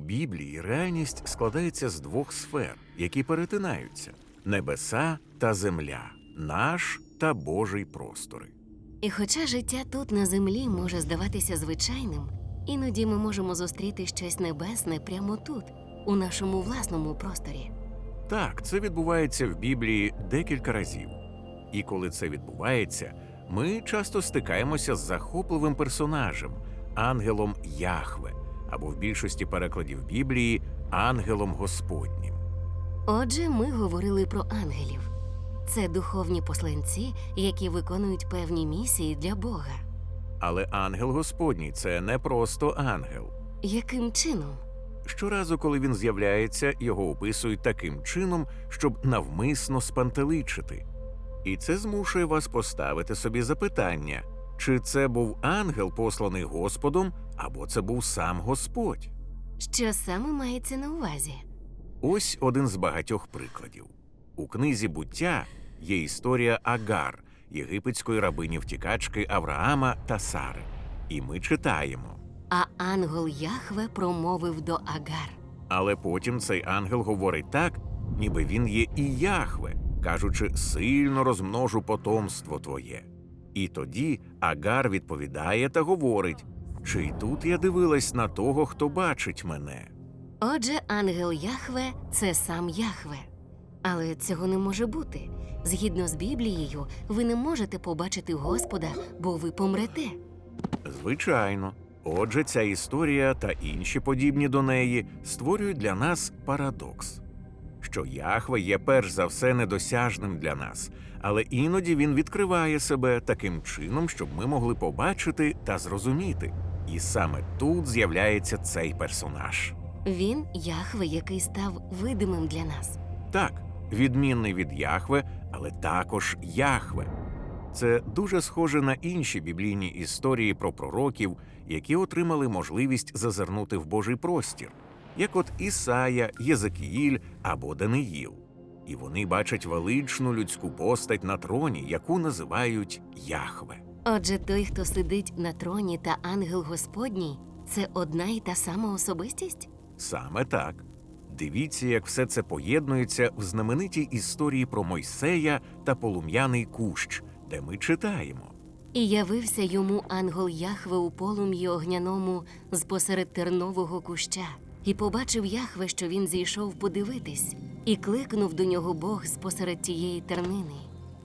Біблії реальність складається з двох сфер, які перетинаються: небеса та земля, наш та Божий простори. І хоча життя тут на землі може здаватися звичайним, іноді ми можемо зустріти щось небесне прямо тут, у нашому власному просторі. Так, це відбувається в Біблії декілька разів. І коли це відбувається, ми часто стикаємося з захопливим персонажем, ангелом Яхве, або в більшості перекладів Біблії ангелом Господнім. Отже, ми говорили про ангелів. Це духовні посланці, які виконують певні місії для Бога. Але ангел Господній це не просто ангел. Яким чином? Щоразу, коли він з'являється, його описують таким чином, щоб навмисно спантеличити. І це змушує вас поставити собі запитання, чи це був ангел, посланий Господом, або це був сам Господь. Що саме мається на увазі? Ось один з багатьох прикладів. У книзі буття є історія Агар, єгипетської рабині втікачки Авраама та Сари. І ми читаємо. А ангел Яхве промовив до Агар. Але потім цей ангел говорить так, ніби він є і Яхве, кажучи, сильно розмножу потомство твоє. І тоді Агар відповідає та говорить: чи й тут я дивилась на того, хто бачить мене? Отже, ангел Яхве це сам Яхве. Але цього не може бути. Згідно з Біблією, ви не можете побачити Господа, бо ви помрете. Звичайно. Отже, ця історія та інші подібні до неї створюють для нас парадокс, що Яхве є перш за все недосяжним для нас, але іноді він відкриває себе таким чином, щоб ми могли побачити та зрозуміти. І саме тут з'являється цей персонаж. Він Яхве, який став видимим для нас. Так, відмінний від Яхве, але також Яхве. Це дуже схоже на інші біблійні історії про пророків, які отримали можливість зазирнути в Божий простір, як от Ісая, Єзекіїль або Даниїл. І вони бачать величну людську постать на троні, яку називають Яхве. Отже, той, хто сидить на троні та ангел Господній, це одна і та сама особистість? Саме так. Дивіться, як все це поєднується в знаменитій історії про Мойсея та полум'яний кущ, де ми читаємо. І явився йому ангел Яхве у полум'ї огняному з посеред тернового куща, і побачив Яхве, що він зійшов подивитись, і кликнув до нього Бог з посеред тієї тернини.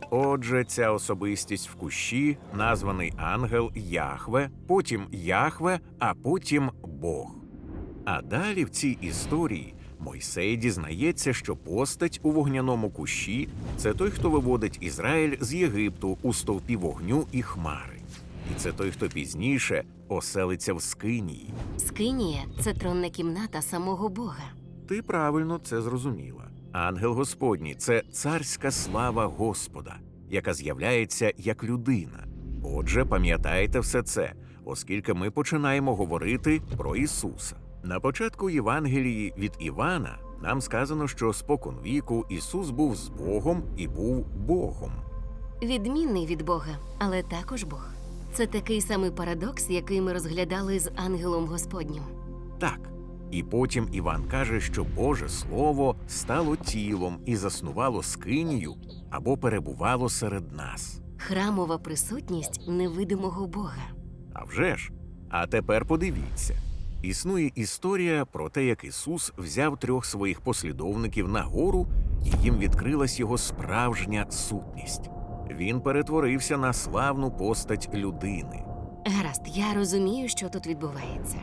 Отже, ця особистість в кущі, названий ангел Яхве, потім Яхве, а потім Бог. А далі в цій історії Мойсей дізнається, що постать у вогняному кущі це той, хто виводить Ізраїль з Єгипту у стовпі вогню і хмари. І це той, хто пізніше оселиться в Скинії. Скинія це тронна кімната самого Бога. Ти правильно це зрозуміла. Ангел Господній це царська слава Господа, яка з'являється як людина. Отже, пам'ятайте все це, оскільки ми починаємо говорити про Ісуса. На початку Євангелії від Івана нам сказано, що спокон віку Ісус був з Богом і був Богом. Відмінний від Бога, але також Бог. Це такий самий парадокс, який ми розглядали з ангелом Господнім. Так. І потім Іван каже, що Боже Слово стало тілом і заснувало скинію або перебувало серед нас. Храмова присутність невидимого Бога. А вже ж. А тепер подивіться. Існує історія про те, як Ісус взяв трьох своїх послідовників на гору, і їм відкрилась його справжня сутність. Він перетворився на славну постать людини. Гаразд, я розумію, що тут відбувається.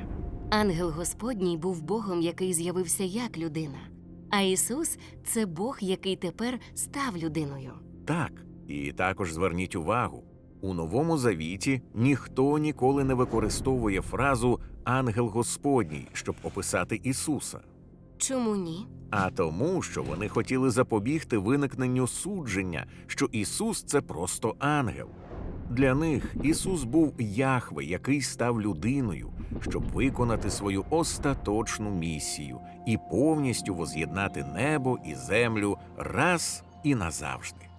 Ангел Господній був Богом, який з'явився як людина, а Ісус це Бог, який тепер став людиною. Так, і також зверніть увагу: у новому завіті ніхто ніколи не використовує фразу ангел Господній, щоб описати Ісуса. Чому ні? А тому, що вони хотіли запобігти виникненню судження, що Ісус це просто ангел. Для них Ісус був Яхве, який став людиною, щоб виконати свою остаточну місію і повністю воз'єднати небо і землю раз і назавжди.